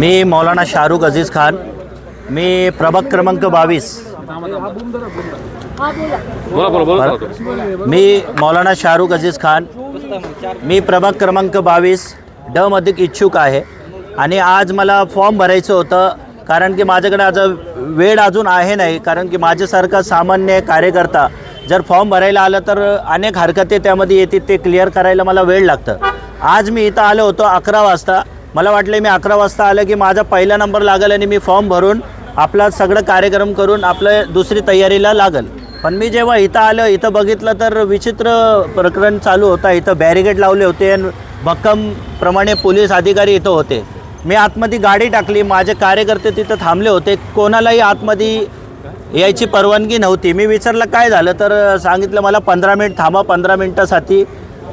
मी मौलाना शाहरुख अजीज खान मी प्रभाग क्रमांक बावीस. मी मौलाना शाहरुख अजीज खान मी प्रभाग क्रमांक बावीस ड मध्ये इच्छुक आहे. आणि आज मला फॉर्म भरायचं होतं कारण की माझ्याकडे आज वेळ अजून आहे नाही कारण की माझ्यासारखा सामान्य कार्यकर्ता जर फॉर्म भरायला आलं तर अनेक हरकती त्यामध्ये येतील ते क्लिअर करायला मला वेळ लागतं. आज मी इथं आलो होतो अकरा वाजता. मला वाटलं मी अकरा वाजता आलं की माझा पहिला नंबर लागेल आणि मी फॉर्म भरून आपला सगळं कार्यक्रम करून आपलं दुसरी तयारीला लागल. पण मी जेव्हा इथं आलं इथं बघितलं तर विचित्र प्रकरण चालू होता. इथं बॅरिगेड लावले होते आणि भक्कमप्रमाणे पोलीस अधिकारी इथं होते. मी आतमध्ये गाडी टाकली माझे कार्यकर्ते तिथं थांबले होते. कोणालाही आतमध्ये यायची परवानगी नव्हती. मी विचारलं काय झालं? तर सांगितलं मला पंधरा मिनिट थांबा पंधरा मिनिटासाठी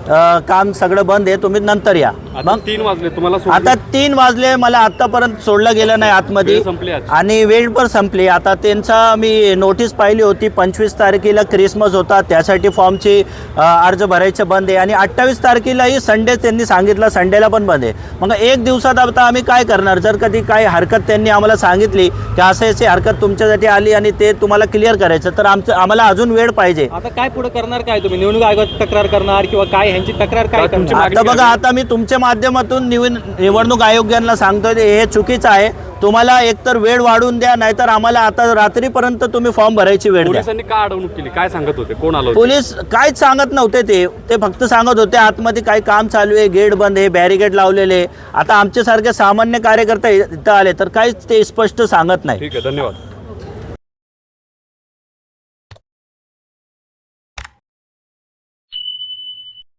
अ, काम सगळं बंद आहे तुम्ही नंतर या. आता मग तीन वाजले तुम्हाला सोडलं. आता तीन वाजले मला आत्तापर्यंत सोडलं गेलं नाही आतमध्ये. वेळ संपली आज. आणि वेळ पण संपली. आता त्यांचा मी नोटीस पाहिली होती पंचवीस तारखेला क्रिसमस होता त्यासाठी फॉर्मची अ, अर्ज भरायचं बंद आहे. आणि अठ्ठावीस तारखेलाही संडे त्यांनी सांगितलं संडेला पण बंद आहे. मग एक दिवसात आता आम्ही काय करणार? जर कधी काही हरकत त्यांनी आम्हाला सांगितली की असं अशी हरकत तुमच्यासाठी आली आणि ते तुम्हाला क्लिअर करायचं तर आमचं आम्हाला अजून वेळ पाहिजे. आता काय पुढे करणार काय तुम्ही? निवडणूक आयोगात तक्रार करणार किंवा काय ह्यांची तक्रार काय तुमची मागणी आता बघा? आता मी तुमच्या माध्यमातून निवड निवडणूक आयोगांना सांगतोय ते हे चुकीचं आहे. तुम्हाला एकतर वेळ वाढवून द्या नाहीतर आम्हाला आता रात्रीपर्यंत तुम्ही फॉर्म भरायची वेळ द्या. पोलिसांनी का अडवणूक केली? काय सांगत होते? कोण आलं? पोलीस काहीच सांगत नव्हते ते. ते फक्त सांगत होते आतमध्ये काही काम चालू आहे गेट बंद आहे बॅरिगेड लावलेले आता आमच्यासारखे सामान्य कार्यकर्ते इथं आले तर काहीच ते स्पष्ट सांगत नाही. ठीक आहे धन्यवाद.